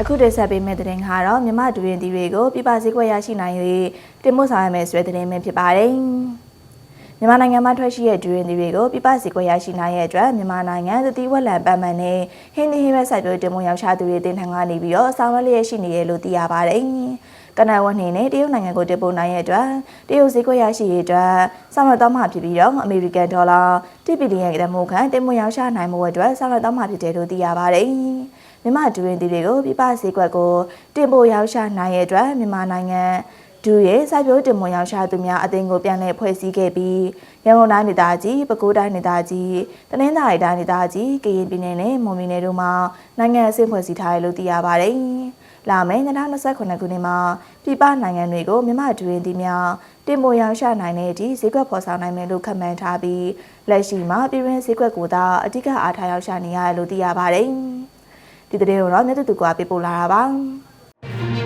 အခုတင်ဆက်ပေးမယ့်သတင်းကတော့မြမဒူရင်တီတွေကိုပြပစည်းကွက်ရရှိနိုင်၍တင်မို့ဆောင်ရမယ်ဆိုတဲ့သတင်းပဲဖြစ်ပါတယ်။မြန်မာနိုင်ငံမှာထွက်ရှိတဲ့ဒူရင်တီတွေကိုပြပစည်းကွက်ရရှိနိုင်ရဲ့အတွက်မြန်မာနိုင်ငံသတိဝက်လံပတ်မှန်နဲ့ဟင်းသီးဟင်းရွက်စိုက်ပျိုးတင်မို့ရောက်ချသူတွေတင်ထံကနေပြီးတော့ဆောင်ရွက်လျက်ရှိနေတယ်လို့သိရပါတယ်။ကနဝတ်နေနဲ့တရုတ်နိုင်ငံကိုတင်ပို့နိုင်ရဲ့အတွက်တရုတ်စည်းကွက်ရရှိရေးအတွက်ဆောင်ရွက်တော့မှဖြစ်ပြီးတော့အမေရိကန်ဒေါ်လာ1ဘီလီယံတမို့ခန့်တင်မို့ရောက်ချနိုင်မှုအတွက်ဆောင်ရွက်တော့မှဖြစ်တယ်လို့သိရပါတယ်။ မြန်မာဒူရင်တီတွေကိုပြပစေကွက်ကိုတင်ပို့ရောက်ရှာနိုင်ရဲ့အတွက်မြန်မာနိုင်ငံဒူရဲ့စိုက်ပျိုးတင်ပို့ရောက်ရှာသူများအသင်းကိုပြန်လည်ဖွဲ့စည်းခဲ့ပြီးရန်ကုန်တိုင်းဒေသကြီးပဲခူးတိုင်းဒေသကြီးတနင်္သာရီတိုင်းဒေသကြီးကရင်ပြည်နယ်နဲ့မွန်ပြည်နယ်တို့မှာနိုင်ငံအဆင့်ဖွဲ့စည်းထားတယ်လို့သိရပါတယ်။လာမယ့်2029ခုနှစ်မှာပြည်ပနိုင်ငံတွေကိုမြန်မာဒူရင်တီများတင်ပို့ရောက်ရှာနိုင်တဲ့ဒီဈေးကွက်ဖော်ဆောင်နိုင်မယ်လို့ခန့်မှန်းထားပြီးလက်ရှိမှာပြည်တွင်းဈေးကွက်ကိုသာအဓိကအားထားရောက်ရှာနေရတယ်လို့သိရပါတယ်။ ဒီတဲ့တော့မြတ်တူတူကပေးပို့လာတာပါ